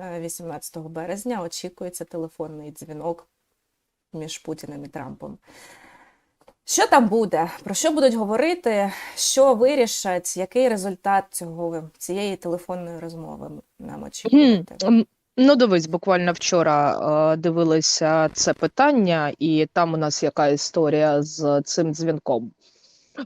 е, 18 березня очікується телефонний дзвінок між Путіним і Трампом. Що там буде? Про що будуть говорити? Що вирішать? Який результат цього цієї телефонної розмови нам очікувати? Ну, дивись, буквально вчора е, дивилися це питання, і там у нас яка історія з цим дзвінком.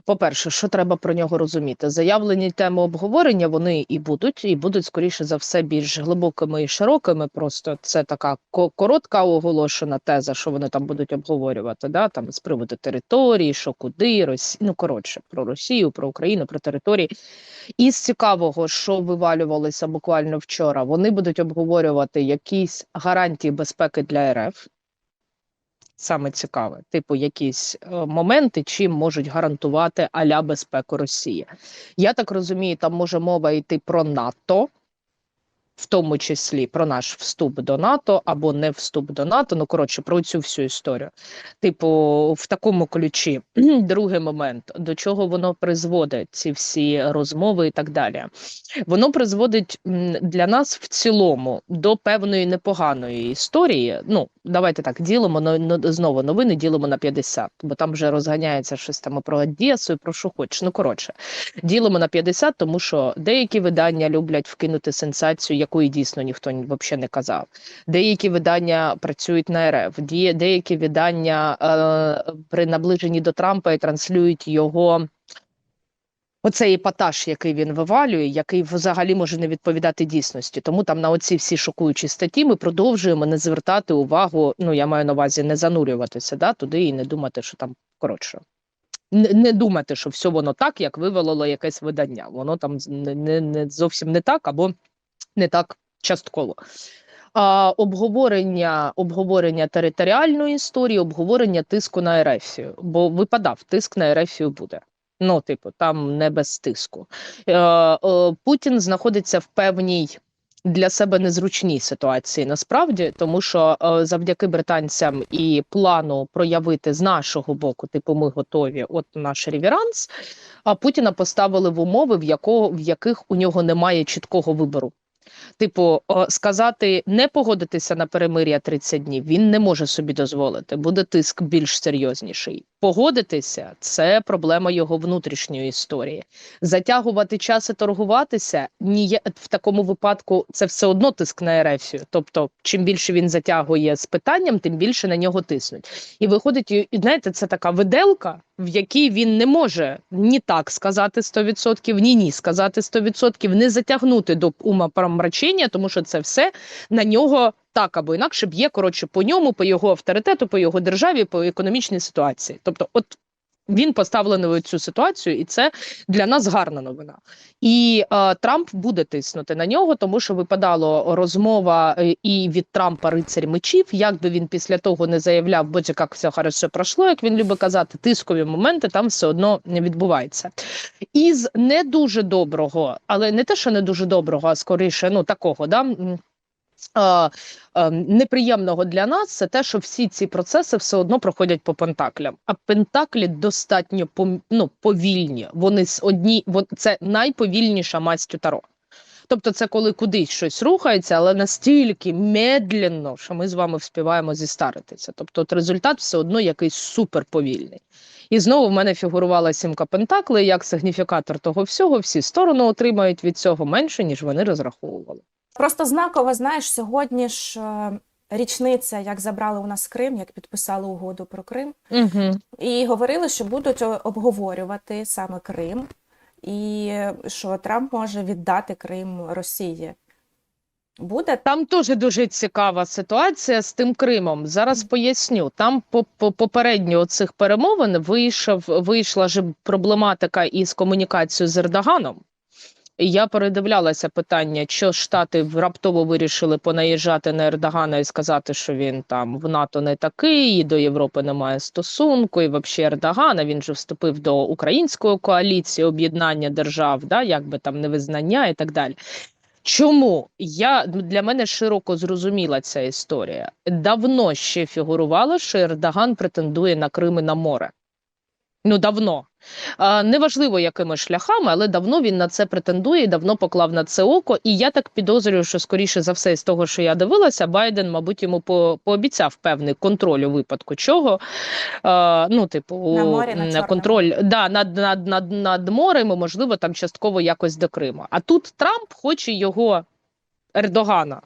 По-перше, що треба про нього розуміти? Заявлені теми обговорення вони і будуть, і будуть скоріше за все більш глибокими і широкими. Просто це така ко- коротка оголошена теза, що вони там будуть обговорювати. Да? Там з приводу території, що куди, Росі... ну коротше, про Росію, про Україну, про території. І з цікавого, що вивалювалося буквально вчора, вони будуть обговорювати якісь гарантії безпеки для РФ. Саме цікаве, типу, якісь е, моменти, чим можуть гарантувати аля безпеку Росії. Я так розумію, там може мова йти про НАТО, в тому числі про наш вступ до НАТО або не вступ до НАТО. Ну коротше, про цю всю історію. Типу, в такому ключі. Другий момент, до чого воно призводить, ці всі розмови і так далі. Воно призводить для нас в цілому до певної непоганої історії. Ну, давайте так, ділимо но- но- знову новини, ділимо на 50, бо там вже розганяється щось там про Одесу, і про що хочеш. Ну, коротше, ділимо на 50, тому що деякі видання люблять вкинути сенсацію, якої дійсно ніхто взагалі не казав. Деякі видання працюють на РФ, деякі видання е, при наближенні до Трампа і транслюють його. Оцей епатаж, який він вивалює, який взагалі може не відповідати дійсності. Тому там на оці всі шокуючі статті ми продовжуємо не звертати увагу. Ну я маю на увазі не занурюватися да, туди і не думати, що там коротше. Не, думати, що все воно так, як вивело якесь видання. Воно там не, не зовсім не так або не так частково. А, обговорення, обговорення територіальної історії, обговорення тиску на Ерефію, бо випадав, тиск на Ерефію буде. Ну, типу, там не без тиску. Е, е, Путін знаходиться в певній для себе незручній ситуації насправді, тому що е, завдяки британцям і плану проявити з нашого боку, типу, ми готові, от наш ревіранс. А Путіна поставили в умови, в якого в яких у нього немає чіткого вибору. Типу, сказати не погодитися на перемир'я 30 днів він не може собі дозволити. Буде тиск більш серйозніший. Погодитися це проблема його внутрішньої історії. Затягувати час і торгуватися ні в такому випадку це все одно тиск на ерефію. Тобто, чим більше він затягує з питанням, тим більше на нього тиснуть. І виходить, і, знаєте, це така виделка, в якій він не може ні так сказати 100%, ні ні сказати 100%, не затягнути до ума промрачення, тому що це все на нього так або інакше б'є коротше по ньому, по його авторитету, по його державі, по економічній ситуації. Тобто, от він поставлений в цю ситуацію, і це для нас гарна новина. І е, Трамп буде тиснути на нього, тому що випадало розмова е, і від Трампа рицарь мечів. Як би він після того не заявляв, бо як все хорошо пройшло, як він любить казати, тискові моменти там все одно не відбувається. Із не дуже доброго, але не те, що не дуже доброго, а скоріше, ну такого, да. Неприємного для нас це те, що всі ці процеси все одно проходять по пентаклям. А пентаклі достатньо ну, повільні. Вони з одні, це найповільніша масть у таро. Тобто, це коли кудись щось рухається, але настільки медленно, що ми з вами вспіваємо зістаритися. Тобто, от результат все одно якийсь суперповільний. І знову в мене фігурувала сімка пентаклей як сигніфікатор того всього. Всі сторони отримають від цього менше, ніж вони розраховували. Просто знаково, знаєш, сьогодні ж е, річниця, як забрали у нас Крим, як підписали угоду про Крим, Угу. і говорили, що будуть обговорювати саме Крим, і е, що Трамп може віддати Крим Росії. Буде Там теж дуже цікава ситуація з тим Кримом. Зараз поясню. Там по, по попередньо цих перемовин вийшов вийшла ж проблематика із комунікацією з Ердоганом. Я передивлялася питання, що Штати раптово вирішили понаїжджати на Ердогана і сказати, що він там в НАТО не такий, і до Європи немає стосунку, і взагалі Ердогана він же вступив до української коаліції об'єднання держав, да, якби там невизнання і так далі. Чому я для мене широко зрозуміла ця історія? Давно ще фігурувало, що Ердоган претендує на Крим і на море. Ну, давно. Неважливо, якими шляхами, але давно він на це претендує, і давно поклав на це око. І я так підозрюю, що скоріше за все, з того, що я дивилася, Байден, мабуть, йому по, пообіцяв певний контроль у випадку чого. А, ну, типу, На морі, на контроль да, над, над, над, над морем, і, можливо, там частково якось до Криму. А тут Трамп хоче його Ердогана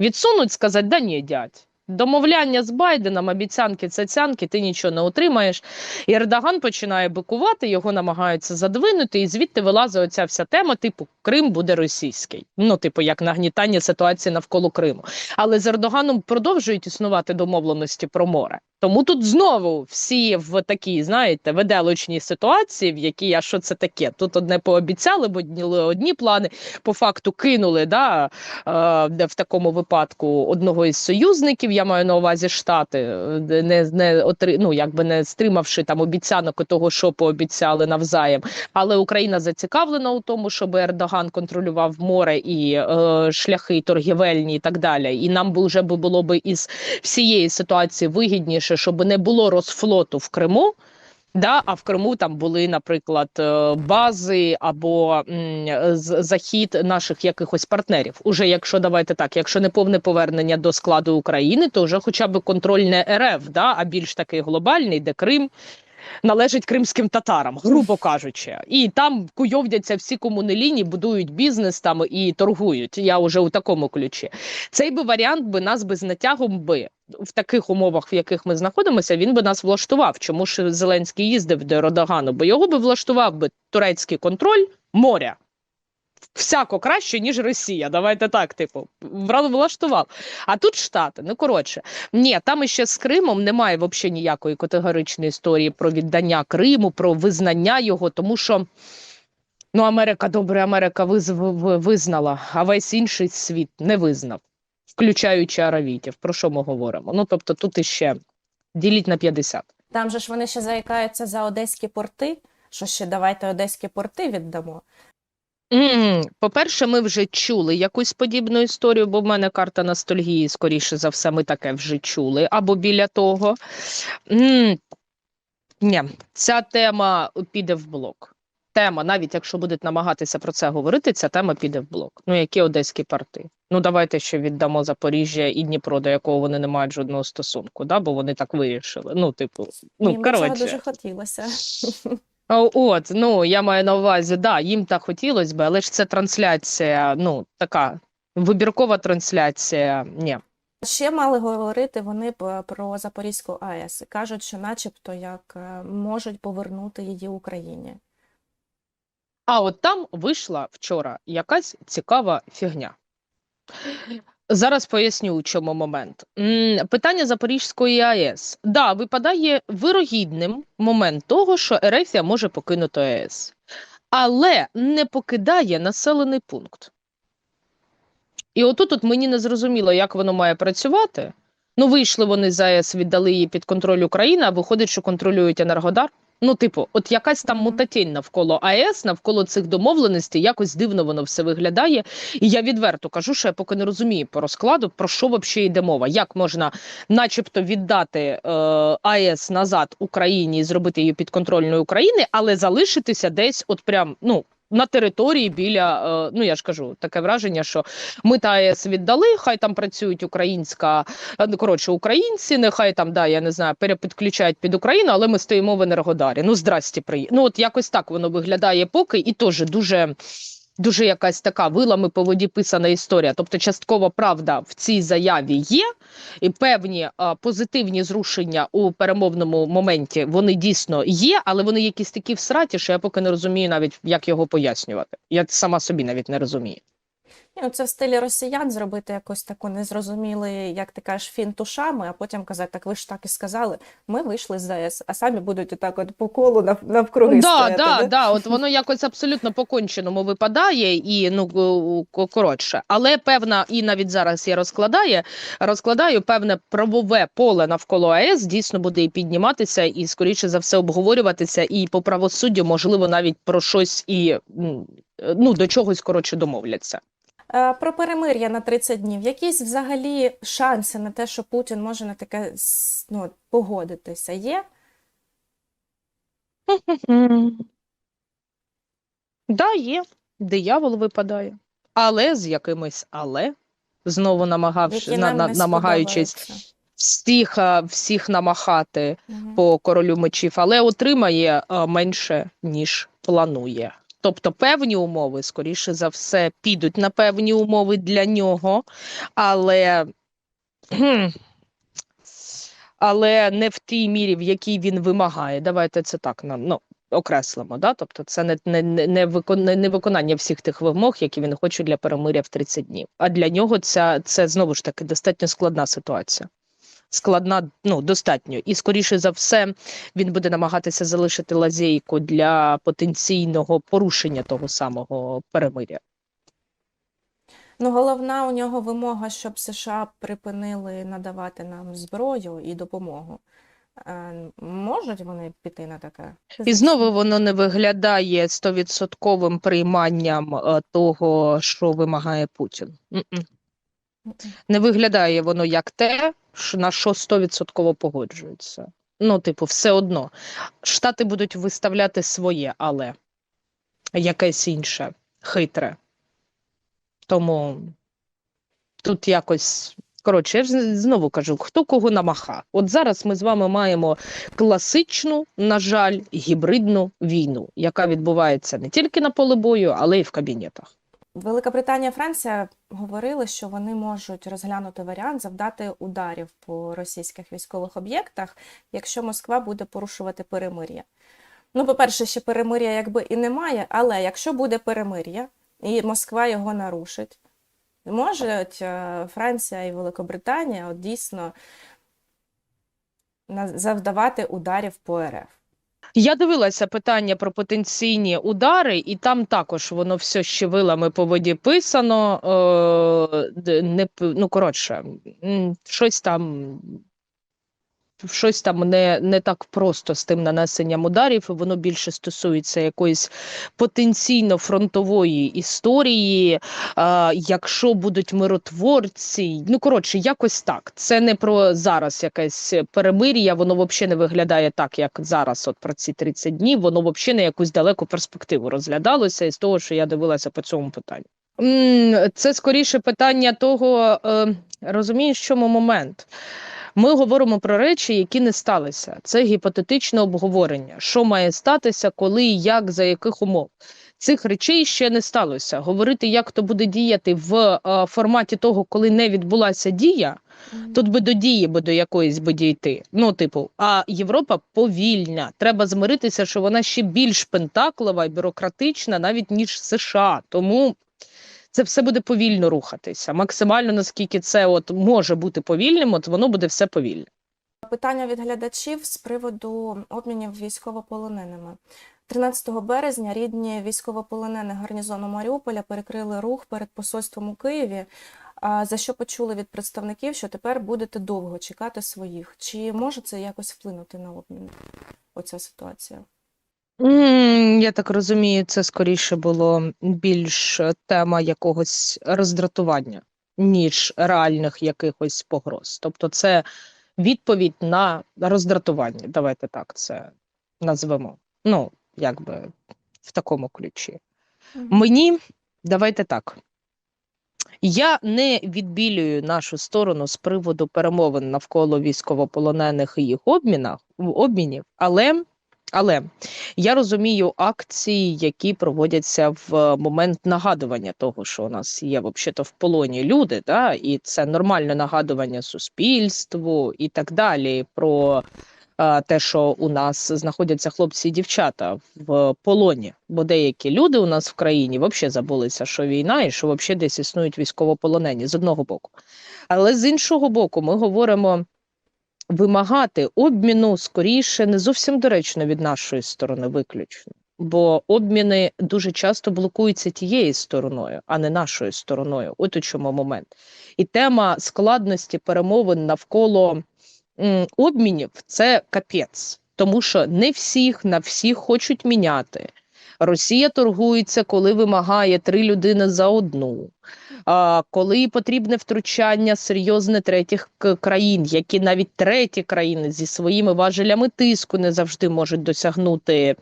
відсунуть, сказати, да ні, дядь. Домовляння з Байденом, обіцянки, цяцянки, ти нічого не отримаєш. І Ердоган починає бикувати, його намагаються задвинути, і звідти вилазить оця вся тема, типу, Крим буде російський. Ну, типу, як нагнітання ситуації навколо Криму. Але з Ердоганом продовжують існувати домовленості про море. Тому тут знову всі в такій, знаєте, виделочній ситуації, в якій а що це таке? Тут одне пообіцяли, бо одні, одні плани по факту кинули да, е, в такому випадку одного із союзників, я маю на увазі Штати, е, не, не отри, ну, якби не стримавши там обіцянок того, що пообіцяли навзаєм. Але Україна зацікавлена у тому, щоб Ердоган контролював море і е, шляхи торгівельні і так далі. І нам вже було би із всієї ситуації вигідніше, щоб не було розфлоту в Криму. Да, а в Криму там були, наприклад, е, бази або захід наших якихось партнерів. Уже якщо давайте так, якщо не повне повернення до складу України, то вже хоча б контроль не РФ, да, а більш такий глобальний, де Крим належить кримським татарам, грубо кажучи, і там куйовдяться всі комунеліні, будують бізнес там і торгують. Я вже у такому ключі. Цей би варіант би нас би з натягом би в таких умовах, в яких ми знаходимося, він би нас влаштував. Чому ж Зеленський їздив до Родогану? Бо його би влаштував би турецький контроль моря. Всяко краще, ніж Росія. Давайте так, типу, влаштував. А тут Штати, ну коротше. Ні, там іще з Кримом немає взагалі ніякої категоричної історії про віддання Криму, про визнання його, тому що ну, Америка, добре, Америка визнала, а весь інший світ не визнав, включаючи аравітів. Про що ми говоримо? Ну, тобто, тут іще діліть на 50. Там же ж вони ще заїкаються за одеські порти, що ще давайте одеські порти віддамо. М, По-перше, ми вже чули якусь подібну історію, бо в мене карта ностальгії, скоріше за все, ми таке вже чули, або біля того. М, Ні, ця тема піде в блок. Тема, навіть якщо будуть намагатися про це говорити, ця тема піде в блок. Ну, які одеські порти? Ну, давайте ще віддамо Запоріжжя і Дніпро, до якого вони не мають жодного стосунку, да? бо вони так вирішили. Ну, типу, ну, Їм цього коротше. дуже хотілося. От, ну я маю на увазі, да, їм так хотілося б, але ж це трансляція, ну така вибіркова трансляція. Ні. Ще мали говорити вони про Запорізьку АЕС. Кажуть, що начебто як е, можуть повернути її Україні. А от там вийшла вчора якась цікава фігня. Зараз поясню, у чому момент. Питання Запорізької АЕС. Да, випадає вирогідним момент того, що Ерефія може покинути АЕС, але не покидає населений пункт. І отут от мені не зрозуміло, як воно має працювати. Ну, вийшли вони з АЕС, віддали її під контроль України, а виходить, що контролюють Енергодар. Ну, типу, от якась там мутатінь навколо АЕС, навколо цих домовленостей, якось дивно воно все виглядає. І я відверто кажу, що я поки не розумію по розкладу, про що взагалі йде мова. Як можна, начебто, віддати е, АЕС назад Україні і зробити її підконтрольною України, але залишитися десь, от прям, ну. На території біля, е, ну я ж кажу, таке враження, що ми та АЕС віддали, хай там працюють українська, е, ну, коротше, українці, нехай там, да, я не знаю, перепідключають під Україну, але ми стоїмо в Енергодарі. Ну, здрасті, при. Ну, от якось так воно виглядає поки, і теж дуже. Дуже якась така вилами по воді писана історія. Тобто, часткова правда в цій заяві є, і певні а, позитивні зрушення у перемовному моменті вони дійсно є, але вони якісь такі всраті, що я поки не розумію навіть, як його пояснювати. Я сама собі навіть не розумію. Ну, Це в стилі росіян зробити якось таку незрозумілий, як ти кажеш, фінт ушами, а потім казати, так ви ж так і сказали, ми вийшли з АЕС, а самі будуть отак от по колу нав- навкруги Да, стояти. да, да? да, от воно якось абсолютно по конченому випадає, і ну ко- ко- коротше. Але певна, і навіть зараз я розкладаю, розкладаю певне правове поле навколо АЕС дійсно буде і підніматися, і скоріше за все обговорюватися, і по правосуддю, можливо, навіть про щось і ну до чогось коротше домовляться. Е, Про перемир'я на 30 днів. Якісь взагалі шанси на те, що Путін може на таке ну, погодитися, є? Да, є. Диявол випадає. Але з якимось але. Знову намагавши, на, на, намагаючись всіх, всіх намахати Мгм. по королю мечів, але отримає менше, ніж планує. Тобто певні умови, скоріше за все, підуть на певні умови для нього, але, але не в тій мірі, в якій він вимагає. Давайте це так ну, окреслимо. Да? Тобто це не, не, не, не, викон, не, не виконання всіх тих вимог, які він хоче для перемиря в 30 днів. А для нього ця, це знову ж таки достатньо складна ситуація. Складна, ну достатньо, і скоріше за все він буде намагатися залишити лазейку для потенційного порушення того самого перемиря. Ну, головна у нього вимога, щоб США припинили надавати нам зброю і допомогу. Е, Можуть вони піти на таке? І знову воно не виглядає стовідсотковим прийманням е, того, що вимагає Путін. Не виглядає воно як те, на що стовідсотково погоджуються. Ну, типу, все одно. Штати будуть виставляти своє, але якесь інше, хитре. Тому тут якось. Коротше, я ж знову кажу, хто кого намаха. От зараз ми з вами маємо класичну, на жаль, гібридну війну, яка відбувається не тільки на полі бою, але й в кабінетах. Велика Британія, Франція говорили, що вони можуть розглянути варіант завдати ударів по російських військових об'єктах, якщо Москва буде порушувати перемир'я. Ну, по-перше, ще перемир'я якби і немає, але якщо буде перемир'я і Москва його нарушить, можуть е, Франція і Великобританія от дійсно завдавати ударів по РФ. Я дивилася питання про потенційні удари, і там також воно все ще вилами по воді писано. Е, не, ну, коротше, щось там. Щось там не, не так просто з тим нанесенням ударів, воно більше стосується якоїсь потенційно фронтової історії. А, якщо будуть миротворці, ну коротше, якось так. Це не про зараз якесь перемир'я, воно взагалі не виглядає так, як зараз. От про ці 30 днів, воно взагалі не якусь далеку перспективу розглядалося із того, що я дивилася по цьому питанню. Це скоріше питання того, е, розумієш, чому момент. Ми говоримо про речі, які не сталися. Це гіпотетичне обговорення. Що має статися, коли, як, за яких умов. Цих речей ще не сталося. Говорити, як то буде діяти в е, форматі того, коли не відбулася дія, тут би до дії би до якоїсь би дійти. Ну, типу, а Європа повільна. Треба змиритися, що вона ще більш пентаклова і бюрократична, навіть ніж США. Тому це все буде повільно рухатися. Максимально наскільки це от може бути повільним, от воно буде все повільно. Питання від глядачів з приводу обмінів військовополоненими. 13 березня рідні військовополонених гарнізону Маріуполя перекрили рух перед посольством у Києві, за що почули від представників, що тепер будете довго чекати своїх. Чи може це якось вплинути на обмін? Оця ситуація? М, Я так розумію, це скоріше було більш е, тема якогось роздратування, ніж реальних якихось погроз. Тобто, це відповідь на роздратування. Давайте так це назвемо. Ну, якби в такому ключі. Мені давайте так. Я не відбілюю нашу сторону з приводу перемовин навколо військовополонених і їх обмінах, обмінів, але, але я розумію акції, які проводяться в момент нагадування того, що у нас є взагалі в полоні люди, да, і це нормальне нагадування суспільству і так далі. про а, те, що у нас знаходяться хлопці і дівчата в полоні, бо деякі люди у нас в країні взагалі забулися, що війна і що взагалі десь існують військовополонені з одного боку. Але з іншого боку, ми говоримо вимагати обміну скоріше не зовсім доречно від нашої сторони, виключно. Бо обміни дуже часто блокуються тією стороною, а не нашою стороною. От у чому момент. І тема складності перемовин навколо м, обмінів це капець, тому що не всіх на всіх хочуть міняти. Росія торгується, коли вимагає три людини за одну. Коли потрібне втручання серйозне третіх країн, які навіть треті країни зі своїми важелями тиску не завжди можуть досягнути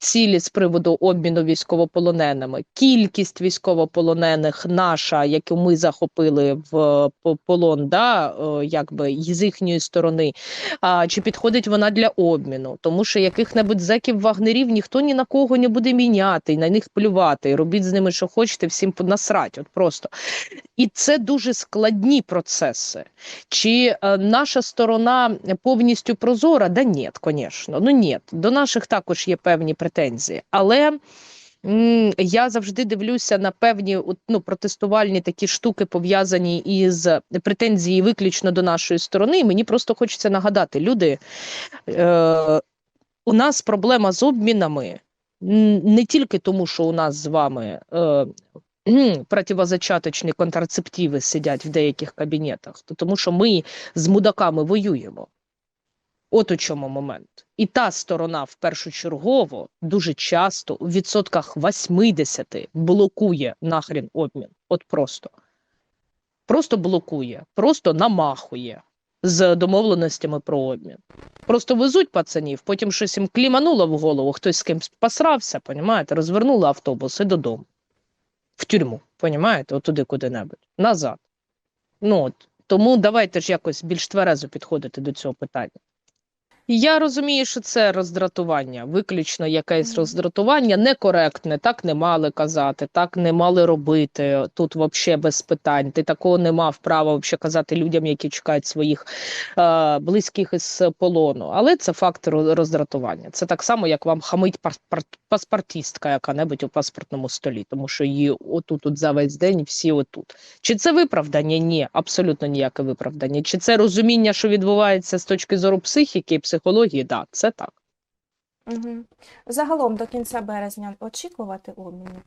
цілі з приводу обміну військовополоненими. Кількість військовополонених наша, яку ми захопили в полон, да, е, якби з їхньої сторони, а, чи підходить вона для обміну, тому що яких-небудь зеків вагнерів ніхто ні на кого не буде міняти, на них плювати, робіть з ними, що хочете, всім насрать, от просто. І це дуже складні процеси. Чи е, наша сторона повністю прозора? Да ні, звісно. Ну ні, до наших також є певні претензії. Але я завжди дивлюся на певні ну, протестувальні такі штуки, пов'язані із претензії виключно до нашої сторони. І мені просто хочеться нагадати, люди, е, у нас проблема з обмінами не тільки тому, що у нас з вами. Е, противозачаточні контрацептиви сидять в деяких кабінетах, то тому що ми з мудаками воюємо. От у чому момент. І та сторона в першочергово дуже часто у відсотках 80 блокує нахрін обмін. От просто. Просто блокує, просто намахує з домовленостями про обмін. Просто везуть пацанів, потім щось їм клімануло в голову, хтось з кимсь посрався, понімаєте, розвернули автобус і додому в тюрму, понімаєте, отуди куди-небудь, назад. Ну, от. Тому давайте ж якось більш тверезо підходити до цього питання. І Я розумію, що це роздратування, виключно якесь роздратування, некоректне, так не мали казати, так не мали робити. Тут взагалі без питань. Ти такого не мав права взагалі казати людям, які чекають своїх е, близьких із полону. Але це факт роздратування. Це так само, як вам хамить паспорт, паспортістка яка-небудь у паспортному столі, тому що її отут от за весь день всі отут. Чи це виправдання? Ні, абсолютно ніяке виправдання. Чи це розуміння, що відбувається з точки зору психіки і психології? Так, це так. Угу. Загалом до кінця березня очікувати обміну.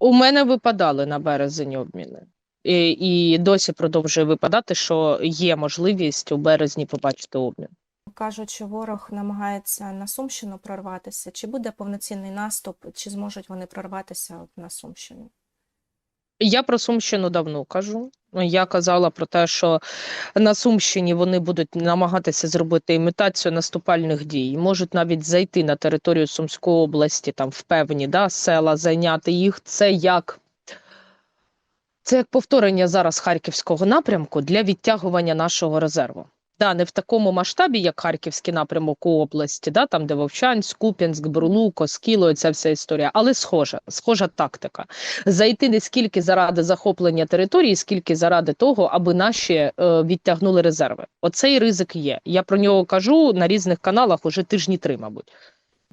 У мене випадали на березень обміни. І, і досі продовжує випадати, що є можливість у березні побачити обмін. Кажуть, що ворог намагається на Сумщину прорватися. Чи буде повноцінний наступ, чи зможуть вони прорватися на Сумщину? Я про Сумщину давно кажу. Я казала про те, що на Сумщині вони будуть намагатися зробити імітацію наступальних дій, можуть навіть зайти на територію Сумської області, там в певні да, села, зайняти їх. Це як, це як повторення зараз харківського напрямку для відтягування нашого резерву. Да, не в такому масштабі, як харківський напрямок у області, да, там де Вовчанськ, Куп'янськ, Бурлук, Оскіло, ця вся історія, але схожа, схожа тактика зайти не скільки заради захоплення території, скільки заради того, аби наші е, відтягнули резерви. Оцей ризик є. Я про нього кажу на різних каналах уже тижні три, мабуть.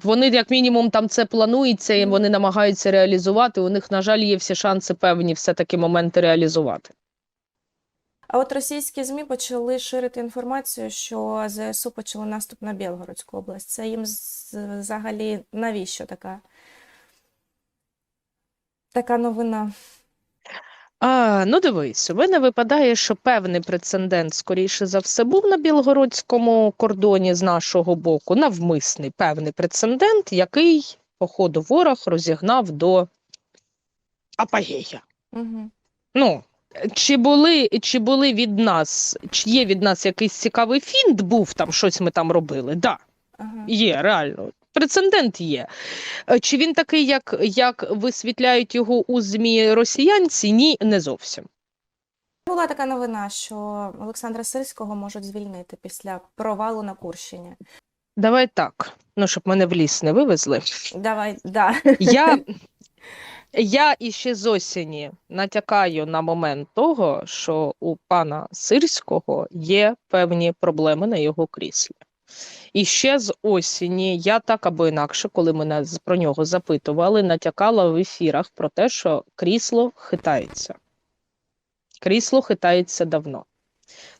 Вони, як мінімум, там це планується, і вони намагаються реалізувати. У них, на жаль, є всі шанси певні все-таки моменти реалізувати. А от російські ЗМІ почали ширити інформацію, що ЗСУ почали наступ на Білгородську область. Це їм взагалі навіщо така, така новина? А, ну дивись, у мене випадає, що певний прецедент, скоріше за все, був на білгородському кордоні з нашого боку, навмисний певний прецедент, який, по ходу ворог розігнав до апогея. Угу. Ну, чи були, чи були від нас, чи є від нас якийсь цікавий фінт, був там, щось ми там робили? Да, Ага. є, реально. Прецедент є. Е, Чи він такий, як, як висвітляють його у ЗМІ росіянці? Ні, не зовсім. Була така новина, що Олександра Сирського можуть звільнити після провалу на Курщині. Давай так, ну, щоб мене в ліс не вивезли. Давай, да. Я, я іще з осені натякаю на момент того, що у пана Сирського є певні проблеми на його кріслі. І ще з осені я так або інакше, коли мене про нього запитували, натякала в ефірах про те, що крісло хитається. Крісло хитається давно.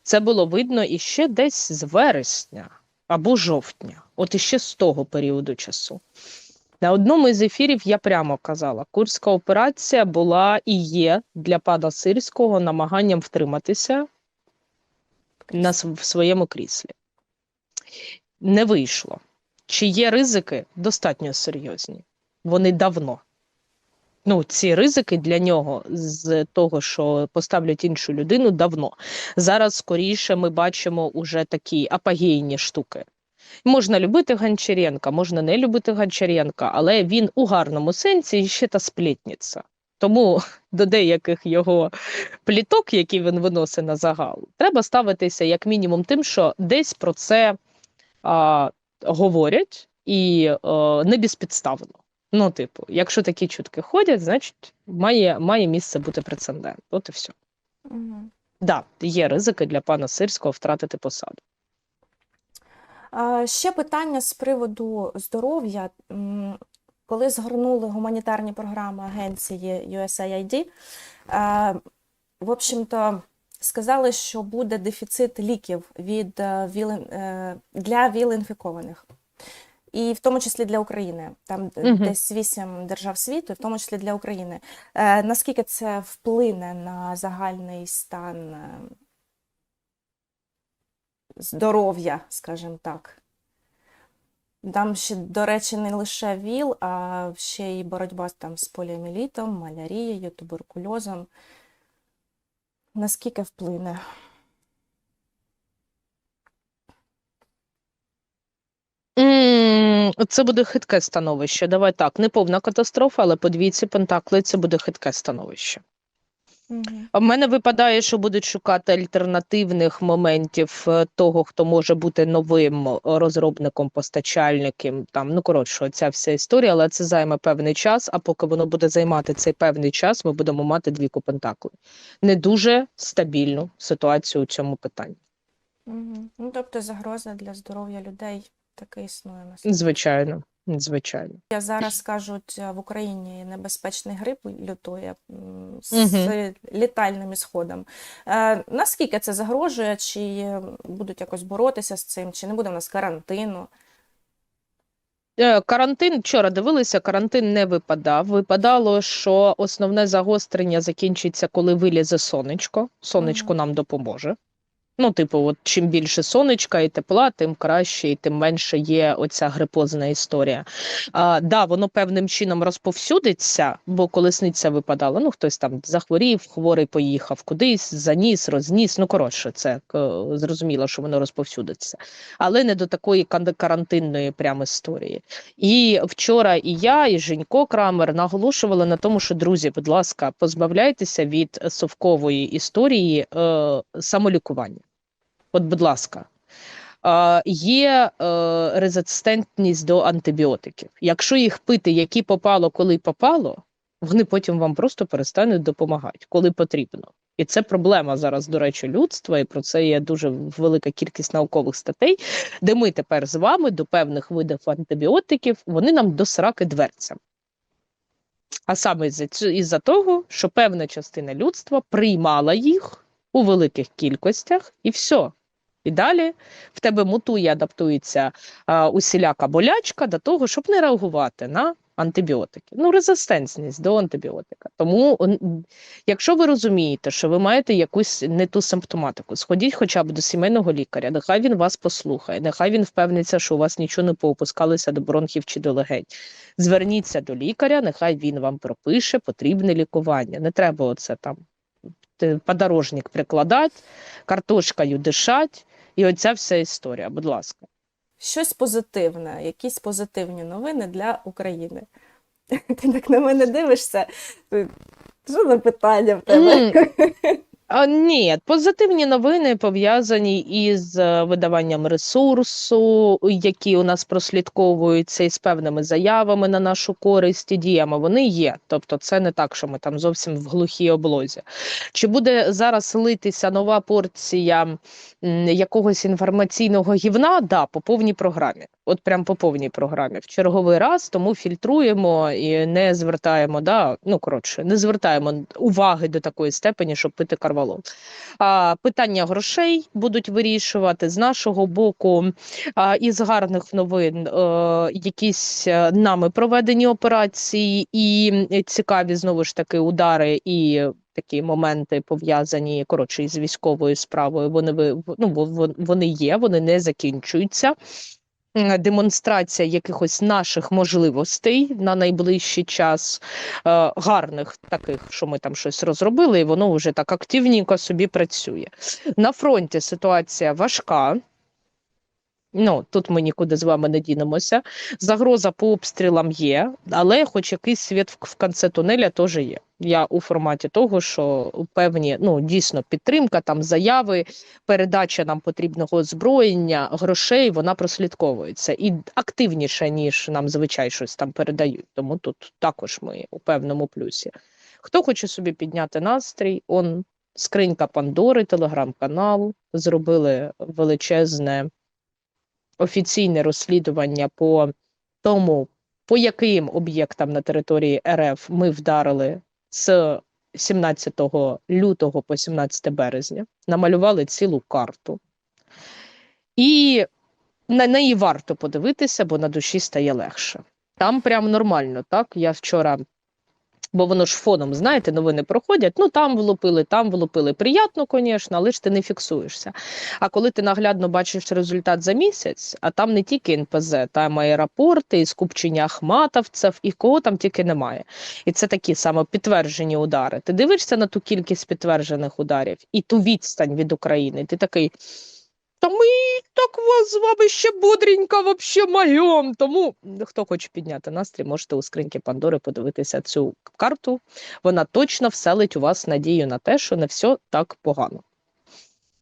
Це було видно іще десь з вересня або жовтня, от іще з того періоду часу. На одному із ефірів я прямо казала, курська операція була і є для пана Сирського намаганням втриматися на в своєму кріслі. Не вийшло. Чи є ризики? Достатньо серйозні. Вони давно. Ну, ці ризики для нього з того, що поставлять іншу людину, давно. Зараз скоріше ми бачимо уже такі апогейні штуки. Можна любити Гончаренка, можна не любити Гончаренка, але він у гарному сенсі ще та сплітниця. Тому до деяких його пліток, які він виносить на загал, треба ставитися як мінімум тим, що десь про це а, говорять і а, не безпідставно. Ну, типу, якщо такі чутки ходять, значить має, має місце бути прецедент. От і все. Угу. Да, є ризики для пана Сирського втратити посаду. А, Ще питання з приводу здоров'я. Коли згорнули гуманітарні програми агенції USAID, е, в общем-то, сказали, що буде дефіцит ліків від е, е, для ВІЛ-інфікованих. І в тому числі для України. Там Мгм. десь вісім держав світу, в тому числі для України. Е, Наскільки це вплине на загальний стан е, здоров'я, скажімо так? Там ще, до речі, не лише ВІЛ, а ще й боротьба там з поліоміелітом, малярією, туберкульозом. Наскільки вплине? Це буде хитке становище. Давай так, не повна катастрофа, але по двійці пентакли це буде хитке становище. А в мене випадає, що будуть шукати альтернативних моментів е, того, хто може бути новим е, розробником, постачальником. Там ну коротше, ця вся історія, але це займе певний час. А поки воно буде займати цей певний час, ми будемо мати двійку пентаклей. Не дуже стабільну ситуацію у цьому питанні. Угу. Ну, тобто загроза для здоров'я людей таки існує Звичайно, звичайно. Я зараз кажуть, е, в Україні небезпечний грип лютує з Мгм. літальним ісходом. Е, наскільки це загрожує? Чи е, будуть якось боротися з цим? Чи не буде в нас карантину? Е, Карантин вчора дивилися, карантин не випадав. Випадало, що основне загострення закінчиться, коли вилізе сонечко. Сонечко Мгм. нам допоможе. Ну, типу, от чим більше сонечка і тепла, тим краще, і тим менше є оця грипозна історія. А, да, воно певним чином розповсюдиться, бо колесниця випадала. Ну, хтось там захворів, хворий поїхав кудись, заніс, розніс. Ну, коротше, це е, зрозуміло, що воно розповсюдиться, але не до такої карантинної прямо історії. І вчора і я, і Женько Крамер наголошували на тому, що друзі, будь ласка, позбавляйтеся від совкової історії е, самолікування. От, будь ласка. Є е, резистентність до антибіотиків. Якщо їх пити, які попало, коли попало, вони потім вам просто перестануть допомагати, коли потрібно. І це проблема зараз, до речі, людства, і про це є дуже велика кількість наукових статей, де ми тепер з вами до певних видів антибіотиків вони нам до сраки дверцям. А саме із-за із-за того, що певна частина людства приймала їх у великих кількостях, і все. І далі в тебе мутує, адаптується а, усіляка болячка до того, щоб не реагувати на антибіотики. Ну, резистентність до антибіотика. Тому, якщо ви розумієте, що ви маєте якусь не ту симптоматику, сходіть хоча б до сімейного лікаря, нехай він вас послухає, нехай він впевниться, що у вас нічого не поопускалося до бронхів чи до легень. Зверніться до лікаря, нехай він вам пропише потрібне лікування. Не треба оце там подорожник прикладати, картошкою дишать, і оця вся історія. Будь ласка. Щось позитивне, якісь позитивні новини для України. Ти так на мене дивишся. Що за питання в тебе? А, ні, позитивні новини пов'язані із е, видаванням ресурсу, які у нас прослідковуються, із певними заявами на нашу користь і діями. Вони є. Тобто, це не так, що ми там зовсім в глухій облозі. Чи буде зараз литися нова порція якогось інформаційного гівна? Да, по повній програмі. От прям по повній програмі. В черговий раз тому фільтруємо і не звертаємо, да, ну коротше, не звертаємо уваги до такої степені, щоб пити карвалол. А, питання грошей будуть вирішувати з нашого боку. А, із гарних новин е, якісь е, нами проведені операції і цікаві знову ж таки удари і такі моменти пов'язані коротше із військовою справою. Вони ну, во- во- вони є, вони не закінчуються. Демонстрація якихось наших можливостей на найближчий час, е, гарних таких, що ми там щось розробили, і воно вже так активненько собі працює. На фронті ситуація важка. Ну, тут ми нікуди з вами не дінемося. Загроза по обстрілам є, але хоч якийсь світ в, кінці тунеля теж є. Я у форматі того, що певні, ну дійсно підтримка, там заяви, передача нам потрібного озброєння, грошей, вона прослідковується і активніше, ніж нам звичай щось там передають. Тому тут також ми у певному плюсі. Хто хоче собі підняти настрій, он скринька Пандори, телеграм-канал, зробили величезне офіційне розслідування по тому, по яким об'єктам на території РФ ми вдарили з 17 лютого по 17 березня, намалювали цілу карту. І на неї варто подивитися, бо на душі стає легше. Там прям нормально, так? Я вчора, бо воно ж фоном, знаєте, новини проходять. Ну там влупили, там влупили. Приятно, звісно, але ж ти не фіксуєшся. А коли ти наглядно бачиш результат за місяць, а там не тільки НПЗ, там аеропорти, і скупчення ахматовців, і кого там тільки немає. І це такі саме підтверджені удари. Ти дивишся на ту кількість підтверджених ударів і ту відстань від України. Ти такий. Та ми так вас з вами ще бодренько вообще майом. Тому хто хоче підняти настрій, можете у скриньки Пандори подивитися цю карту. Вона точно вселить у вас надію на те, що не все так погано.